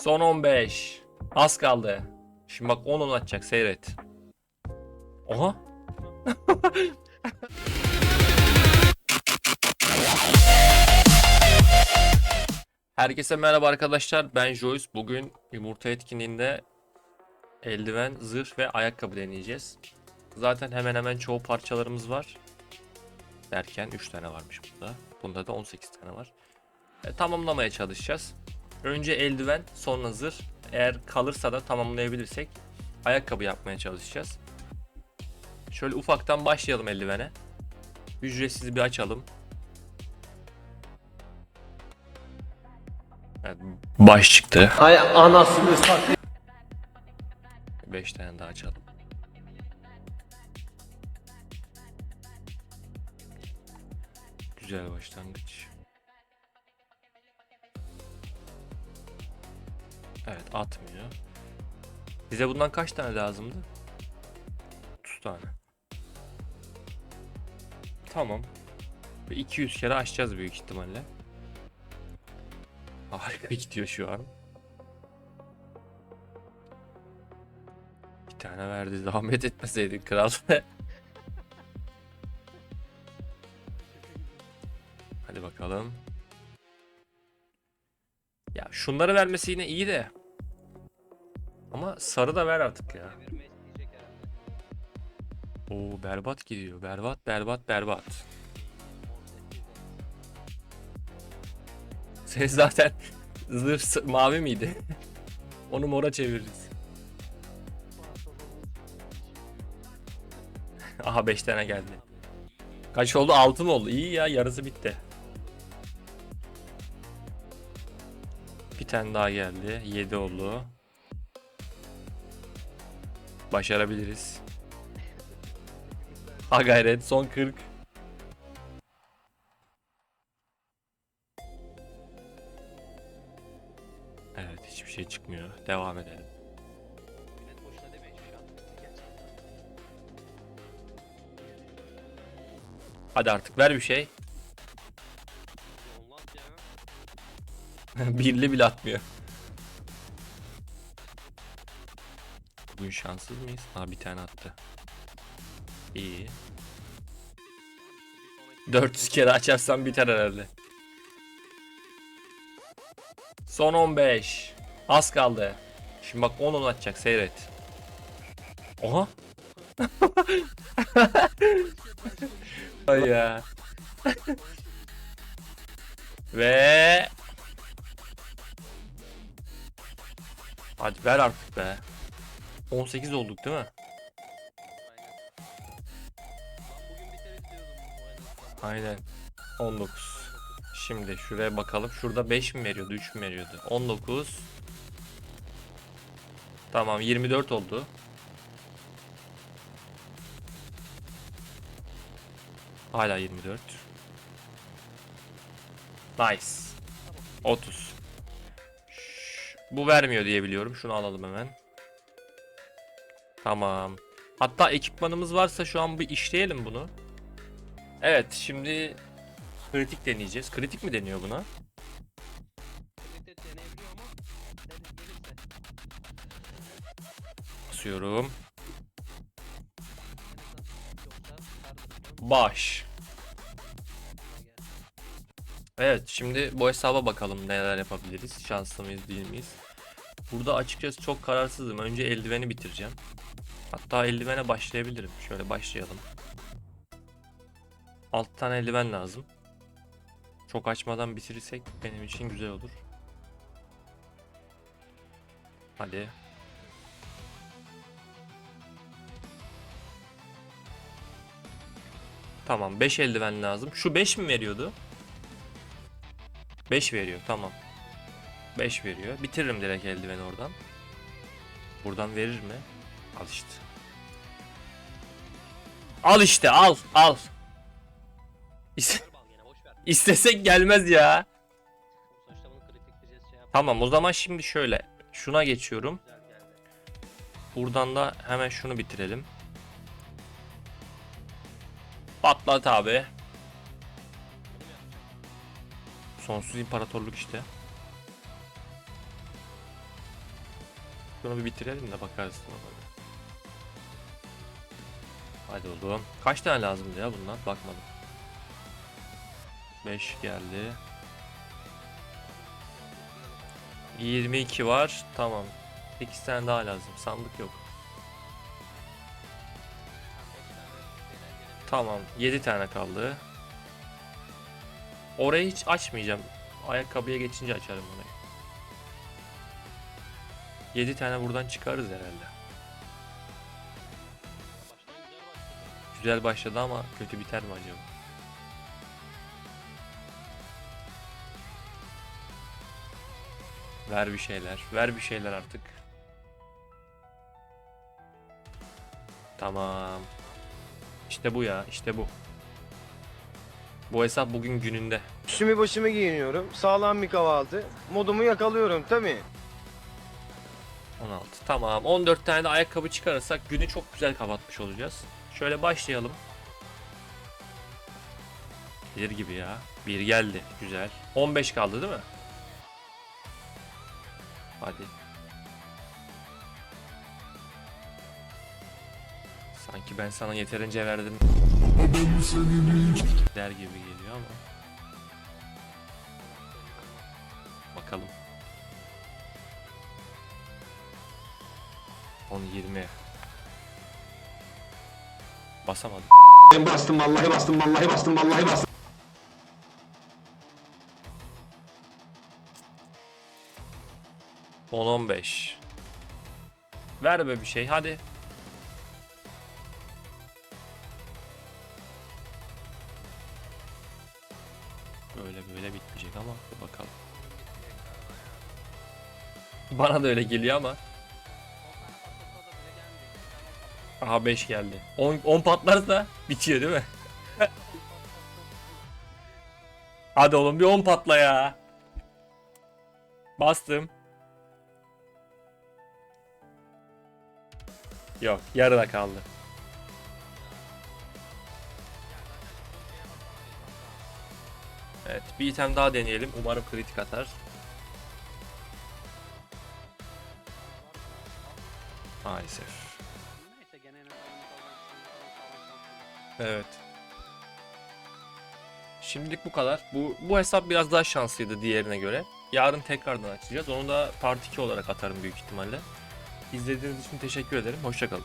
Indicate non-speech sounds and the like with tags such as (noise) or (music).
Son 15. Az kaldı. Şimdi bak 10 10 atacak seyret. Oha. (laughs) Herkese merhaba arkadaşlar. Ben Joyce. Bugün yumurta etkinliğinde eldiven, zırh ve ayakkabı deneyeceğiz. Zaten hemen hemen çoğu parçalarımız var. Derken 3 tane varmış bunda. Bunda da 18 tane var. E, tamamlamaya çalışacağız. Önce eldiven, sonra zırh. Eğer kalırsa da tamamlayabilirsek ayakkabı yapmaya çalışacağız. Şöyle ufaktan başlayalım eldivene. Ücretsiz bir açalım. Evet, baş çıktı. Hay anasını satayım. 5 tane daha açalım. Güzel başlangıç. Evet atmıyor. Bize bundan kaç tane lazımdı? 30 tane. Tamam. Ve 200 kere açacağız büyük ihtimalle. Harika gidiyor şu an. Bir tane verdi. Zahmet etmeseydin kral. (laughs) Hadi bakalım. Ya şunları vermesi yine iyi de. Ama sarı da ver artık ya. Oo berbat gidiyor. Berbat berbat berbat. (laughs) Sen zaten zırh mavi miydi? (laughs) Onu mora çeviririz. (laughs) Aha 5 tane geldi. Kaç oldu? 6 mı oldu? İyi ya yarısı bitti. Bir tane daha geldi. 7 oldu. Başarabiliriz. Ha son 40. Evet hiçbir şey çıkmıyor. Devam edelim. Hadi artık ver bir şey. (laughs) Birli bile atmıyor. Bugün şanssız mıyız? Ha bir tane attı. İyi. 400 kere açarsam biter herhalde. Son 15. Az kaldı. Şimdi bak 10 10 atacak seyret. Oha. (laughs) Ay ya. (laughs) Ve Hadi ver artık be. 18 olduk değil mi? Aynen. 19. Şimdi şuraya bakalım. Şurada 5 mi veriyordu? 3 mü veriyordu? 19. Tamam 24 oldu. Hala 24. Nice. 30. Şş, Bu vermiyor diye biliyorum. Şunu alalım hemen. Tamam. Hatta ekipmanımız varsa şu an bir işleyelim bunu. Evet şimdi kritik deneyeceğiz. Kritik mi deniyor buna? Basıyorum. Baş. Evet şimdi bu hesaba bakalım neler yapabiliriz. Şanslı mıyız değil miyiz? Burada açıkçası çok kararsızım. Önce eldiveni bitireceğim. Hatta eldivene başlayabilirim. Şöyle başlayalım. 6 tane eldiven lazım. Çok açmadan bitirirsek benim için güzel olur. Hadi. Tamam 5 eldiven lazım. Şu 5 mi veriyordu? 5 veriyor tamam. 5 veriyor. Bitiririm direkt eldiveni oradan. Buradan verir mi? Al işte. Al işte al al. İs- (laughs) İstesek gelmez ya. Tamam o zaman şimdi şöyle. Şuna geçiyorum. Buradan da hemen şunu bitirelim. Patlat abi. Sonsuz imparatorluk işte. Bunu bir bitirelim de bakarız sonra. Hadi oğlum. Kaç tane lazımdı ya bundan? Bakmadım. 5 geldi. 22 var. Tamam. 8 tane daha lazım. Sandık yok. Tamam. 7 tane kaldı. Orayı hiç açmayacağım. Ayakkabıya geçince açarım orayı. 7 tane buradan çıkarız herhalde. Güzel başladı ama kötü biter mi acaba? Ver bir şeyler. Ver bir şeyler artık. Tamam. İşte bu ya. işte bu. Bu hesap bugün gününde. Üstümü başımı giyiniyorum. Sağlam bir kahvaltı. Modumu yakalıyorum tabii. 16. Tamam. 14 tane de ayakkabı çıkarırsak günü çok güzel kapatmış olacağız. Şöyle başlayalım. Gelir gibi ya. Bir geldi. Güzel. 15 kaldı değil mi? Hadi. Sanki ben sana yeterince verdim. Der gibi geliyor ama. Bakalım. 10 20. Basamadım. Bastım vallahi bastım vallahi bastım vallahi bastım. On 15. Ver be bir şey hadi. Böyle böyle bitmeyecek ama bakalım. Bana da öyle geliyor ama. Aha 5 geldi. 10 10 patlarsa bitiyor değil mi? (laughs) Hadi oğlum bir 10 patla ya. Bastım. Yok yarıda kaldı. Evet bir item daha deneyelim. Umarım kritik atar. Maalesef. Evet. Şimdilik bu kadar. Bu bu hesap biraz daha şanslıydı diğerine göre. Yarın tekrardan açacağız. Onu da part 2 olarak atarım büyük ihtimalle. İzlediğiniz için teşekkür ederim. Hoşçakalın.